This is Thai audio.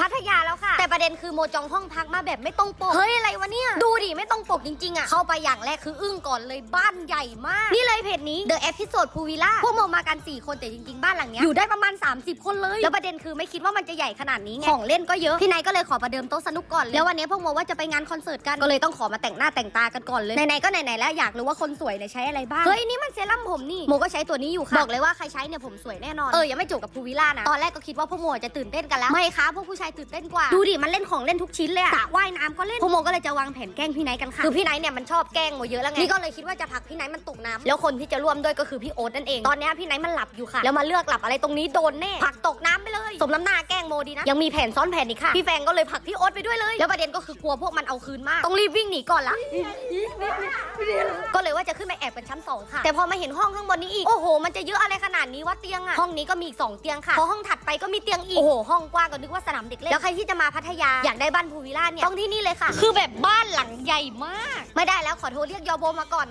พัทยาแล้วค่ะ แต่ประเด็นคือโมจองห้องพักมาแบบไม่ตรงปกเฮ้ยอะไรวะเนี่ย ดูดิ ไม่ตรงปกจริงๆอะ เข้าไปอย่างแรกคืออึ้งก่อนเลยบ้านใหญ่มาก นี่เลยเพจนี้ The Episode Pool Villa พวกโมมากัน 4 คนแต่จริงๆ บ้านหลังเนี้ยอยู่ได้ประมาณ 30 คนเลย แล้วประเด็นคือไม่คิดว่ามันจะใหญ่ขนาดนี้ไง ของเล่นก็เยอะ พี่นายก็เลยขอประเดิมโต๊ะสนุกก่อนเลยแล้ววันนี้พวกโมว่าจะไปงานคอนเสิร์ตกันก็เลยต้องขอมาแต่งหน้าแต่งตากันก่อนเลยไหนๆก็ไหนๆแล้วอยากรู้ว่าคนสวยเนี่ยใช้อะไรบ้างเฮ้ยนี่มันเซรั่มผมนี่โมก็ใช้ตัวนี้อยู่ค่ะบอกเลยว่าใครใช้เนี่ยผมสวยแน่นอนเออยังไม่จบกับพูวิล่านะตอนแรกก็คิดว่าพวกโมจะตื่นเต้นกันแล้วไม่ค่ะพวกผู้ชายตื่นเต้นกว่าดูดิมันเล่นของเล่นทุกชิ้นเลยอะสระว่ายน้ำก็เล่นพวกโมก็เลยจะวางแผนแกล้งพี่ไนท์กันค่ะ คือพี่ไนท์เนี่ยมันชอบแกล้งโมเยอะแล้วไง นี่ก็เลยคิดว่าจะผลักพี่ไนท์มันตกน้ำแล้วคนที่จะร่วมด้วยก็คือพี่โอ๊ตนั่นเอง ตอนเนี้ยพี่ไนท์มันหลับอยู่ค่ะ แล้วมาเลือกหลับอะไรตรงนี้โดนแน่ ผลักตกน้ำไปเลย สมน้ำหน้าแกล้งโมดีนะ ยังมีแผนซ้อนแผนอีกค่ะ พี่แฟงก็เลยผลักพี่โอ๊ตไปด้วยเลย แล้วประเด็นก็คือกลัวพวกมันเอาคืนมาก ต้องรีบวิ่งหนีก่อนละ ก็เลยว่าจะขึ้นไปแอบเป็นชั้น 2 ค่ะ แต่พอมาเห็นห้องข้างบนนี้อีก โอ้โห มันจะเยอะอะไรขนาดนี้วะเตียงอะห้องนี้ก็มีอีก2เตียงค่ะ พอห้องถัดไปก็มีเตียงอีก โอ้โห ห้องกว้างก็นึกว่าสนามเด็กเล่น แล้วใครที่จะมาพัทยาอยากได้บ้านพูวิลล่าเนี่ยต้องที่นี่เลยค่ะ คือแบบบ้านหลังใหญ่มาก ไม่ได้แล้วขอโทรเรียกยอโบมาก่อน